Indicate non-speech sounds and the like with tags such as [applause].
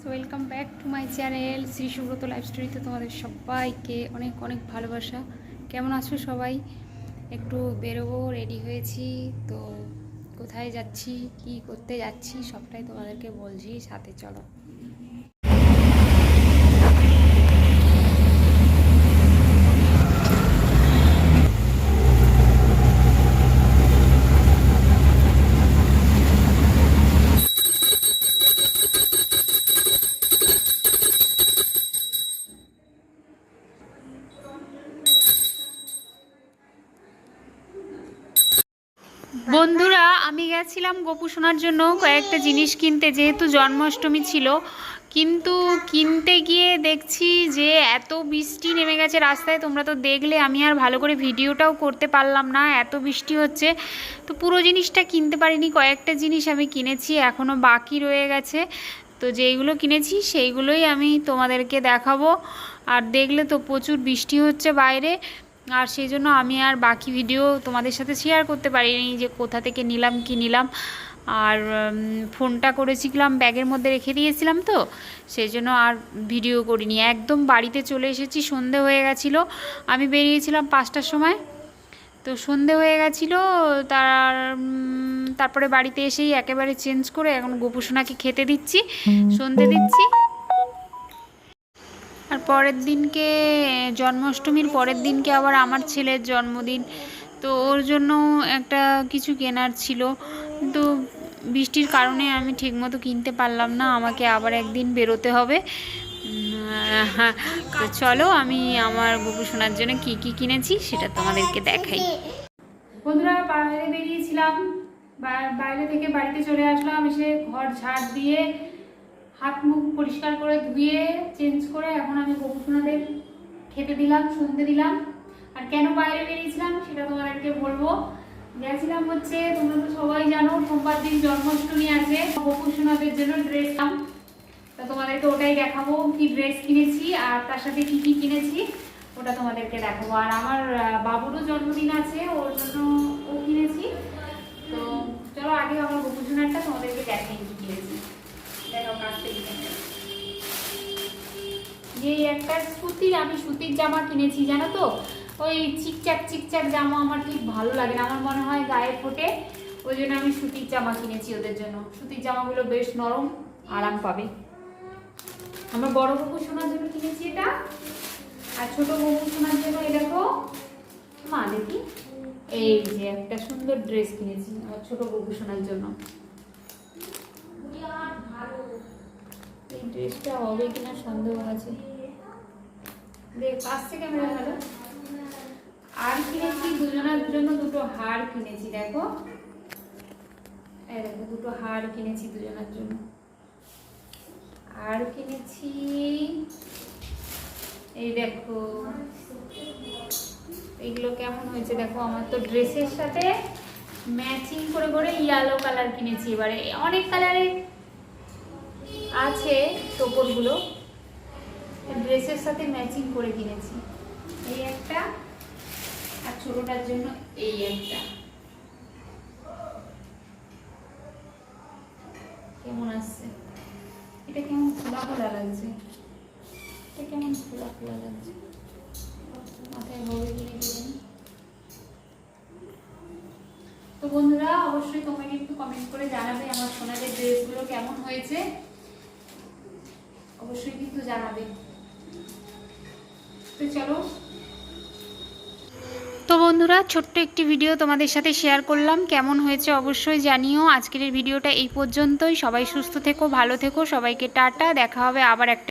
Welcome back to my channel Shri Subrata life স্টোরিতে তোমাদের সবাইকে অনেক অনেক ভালোবাসা। কেমন আছো সবাই? একটু বেরোবো রেডি হয়েছি। তো, কোথায় যাচ্ছি, কি করতে যাচ্ছি, সবটাই তোমাদেরকে বলছি। সাথে চলো। বন্ধুরা, আমি গেছিলাম গোপু সোনার জন্য কয়েকটা জিনিস কিনতে, যেহেতু জন্মাষ্টমী ছিল। কিন্তু কিনতে গিয়ে দেখছি যে এত বৃষ্টি নেমে গেছে রাস্তায়, তোমরা তো দেখলে, আমি আর ভালো করে ভিডিওটাও করতে পারলাম না, এত বৃষ্টি হচ্ছে। তো পুরো জিনিসটা কিনতে পারিনি, কয়েকটা জিনিস আমি কিনেছি এখনও বাকি রয়ে গেছে। তো যেইগুলো কিনেছি, সেইগুলোই আমি তোমাদেরকে দেখাবো। আর দেখলে তো প্রচুর বৃষ্টি হচ্ছে বাইরে। আর সেই জন্য আমি আর বাকি ভিডিও তোমাদের সাথে শেয়ার করতে পারিনি যে কোথা থেকে নিলাম কি নিলাম। আর ফোনটা করেছিলাম ব্যাগের মধ্যে রেখে দিয়েছিলাম তো সেই জন্য আর ভিডিও করিনি। একদম বাড়িতে চলে এসেছি সন্ধে হয়ে গেছিল। আমি বেরিয়েছিলাম পাঁচটার সময়। তো সন্ধে হয়ে গেছিল তার তারপরে বাড়িতে এসেই একেবারে চেঞ্জ করে এখন গোপুসোনাকে খেতে দিচ্ছি সন্ধে দিচ্ছি। আর পরের দিনকে জন্মাষ্টমীর পরের দিনকে আবার আমার ছেলের জন্মদিন। তো ওর জন্য একটা কিছু কেনার ছিল। কিন্তু বৃষ্টির কারণে আমি ঠিকমতো কিনতে পারলাম না আমাকে আবার একদিন বেরোতে হবে। হ্যাঁ, [laughs] তো চলো আমি আমার বুবু শোনার জন্য কি কি কিনেছি সেটা তোমাদেরকে দেখাই। বন্ধুরা বাইরে বেরিয়েছিলাম। বাইরে থেকে বাড়িতে চলে আসলাম এসে ঘর ঝাড় দিয়ে হাত মুখ পরিষ্কার করে ধুয়ে চেঞ্জ করে এখন আমি গোপুসোনাদের খেতে দিলাম, শুনতে দিলাম। আর কেন বাইরে বেরিয়েছিলাম সেটা তোমাদেরকে বলব। গেছিলাম হচ্ছে, তোমরা তো সবাই জানো, সোমবার দিন জন্মাষ্টমী আছে, গোপুসোনাদের জন্য ড্রেস তা তোমাদেরকে ওটাই দেখাবো কি ড্রেস কিনেছি আর তার সাথে কি কি কিনেছি, ওটা তোমাদেরকে দেখাবো। আর আমার বাবুরও জন্মদিন আছে, ওর জন্য ও কিনেছি তো চলো আগে আমার গোপুসোনারটা তোমাদেরকে দেখাই কি কিনেছি দেখো কাছ থেকে যে একটা সুতির, আমি সুতির জামা কিনেছি, জানো তো? ওই চিকচাক চিকচাক জামা আমার ঠিক ভালো লাগে না। আমার মনে হয় গায়ে ফোটে, ওই জন্য আমি সুতির জামা কিনেছি ওদের জন্য। সুতির জামাগুলো বেশ নরম, আরাম পাবে। আমার বড় বকু শোনার জন্য কিনেছি এটা। আর ছোট বকু শোনার জন্য এই দেখো, মা দেখি। এই যে একটা সুন্দর ড্রেস কিনেছি আমার ছোট বকু শোনার জন্য। এই ড্রেসটা হবে কিনা সন্দেহ আছে। দেখ পাশ থেকে ভালো আর কিনেছি, দুজনের জন্য দুটো হার কিনেছি, দেখো। এই দেখো, দুটো হার কিনেছি দুজনের জন্য। আর কিনেছি, এই দেখো। এইগুলো কেমন হয়েছে দেখো, আমার তো ড্রেসের সাথে ম্যাচিং করে করে ইয়েলো কালার কিনেছি এবারে। অনেক কালারের আছে টোপরগুলো ড্রেসের সাথে ম্যাচিং করে কিনেছি। এই একটা আর ছোটটার জন্য এই একটা। কেমন আসছে? এটা কেমন খোলা খোলা লাগছে? এটা কেমন খোলা খোলা লাগছে? মাথায় হবে কিনে দিলেন তো বন্ধুরা, অবশ্যই তোমরা কিন্তু কমেন্ট করে জানাবে আমার সোনাদের ড্রেসগুলো কেমন হয়েছে। অবশ্যই কিন্তু জানাবে। তো বন্ধুরা, ছোট্ট একটি ভিডিও তোমাদের সাথে শেয়ার করলাম। কেমন হয়েছে অবশ্যই জানিও। আজকের ভিডিওটা এই পর্যন্তই। সবাই সুস্থ থেকো, ভালো থেকো। সবাইকে টাটা। দেখা হবে আবার একটা